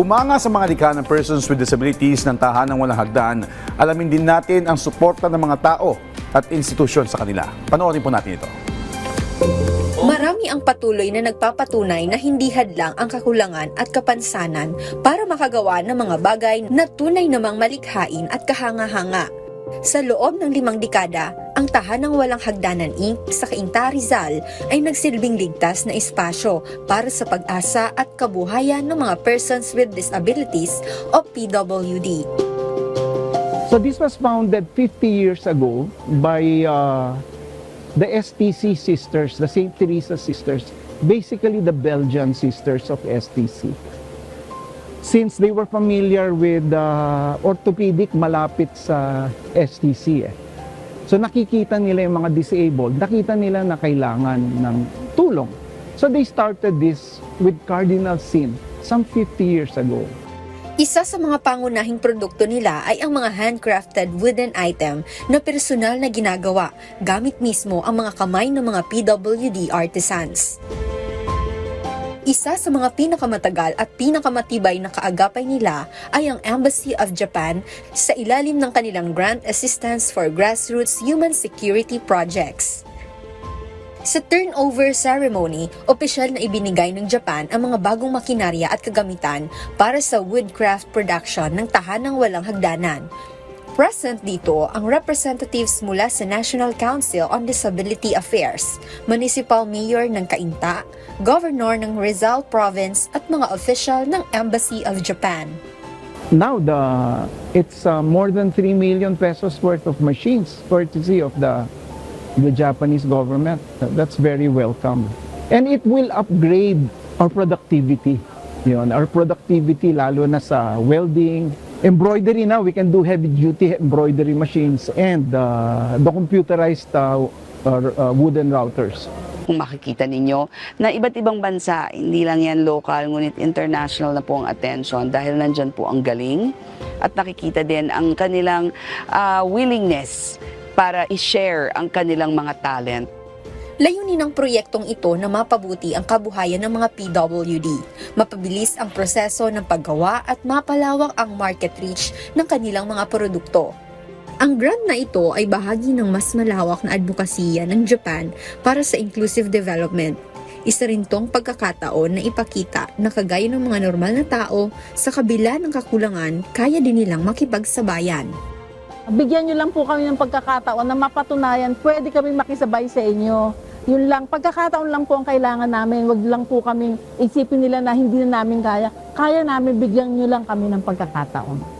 Humanga sa mga likha ng persons with disabilities ng tahanang walang hagdan, alamin din natin ang suporta ng mga tao at institusyon sa kanila. Panoorin po natin ito. Marami ang patuloy na nagpapatunay na hindi hadlang ang kakulangan at kapansanan para makagawa ng mga bagay na tunay namang malikhain at kahanga-hanga. Sa loob ng limang dekada, ang Tahanang Walang Hagdanan Inc. sa Cainta Rizal ay nagsilbing ligtas na espasyo para sa pag-asa at kabuhayan ng mga persons with disabilities o PWD. So this was founded 50 years ago by uh, the STC sisters, the St. Teresa sisters, basically the Belgian sisters of STC. Since they were familiar with uh, orthopedic malapit sa STC eh. So nakikita nila yung mga disabled, nakita nila na kailangan ng tulong. So they started this with Cardinal Sin some 50 years ago. Isa sa mga pangunahing produkto nila ay ang mga handcrafted wooden item na personal na ginagawa gamit mismo ang mga kamay ng mga PWD artisans. Isa sa mga pinakamatagal at pinakamatibay na kaagapay nila ay ang Embassy of Japan sa ilalim ng kanilang Grant Assistance for Grassroots Human Security Projects. Sa turnover ceremony, opisyal na ibinigay ng Japan ang mga bagong makinarya at kagamitan para sa woodcraft production ng tahanang walang hagdanan. Present dito ang representatives mula sa National Council on Disability Affairs, Municipal Mayor ng Cainta, Governor ng Rizal Province at mga official ng Embassy of Japan. Now the it's uh, more than 3 million pesos worth of machines courtesy of the the Japanese government. That's very welcome. And it will upgrade our productivity. Yun, our productivity lalo na sa welding, embroidery now, we can do heavy duty embroidery machines and uh, the computerized uh, uh, wooden routers. kung makikita ninyo na iba't ibang bansa, hindi lang yan local, ngunit international na po ang attention dahil nandyan po ang galing at nakikita din ang kanilang ah, willingness para i-share ang kanilang mga talent Layunin ng proyektong ito na mapabuti ang kabuhayan ng mga PWD, mapabilis ang proseso ng paggawa at mapalawak ang market reach ng kanilang mga produkto. Ang grant na ito ay bahagi ng mas malawak na advokasya ng Japan para sa inclusive development. Isa rin tong pagkakataon na ipakita na kagaya ng mga normal na tao, sa kabila ng kakulangan, kaya din nilang makipagsabayan. Bigyan nyo lang po kami ng pagkakataon na mapatunayan pwede kami makisabay sa inyo. Yun lang, pagkakataon lang po ang kailangan namin. Huwag lang po kami isipin nila na hindi na namin kaya. Kaya namin, bigyan nyo lang kami ng pagkakataon.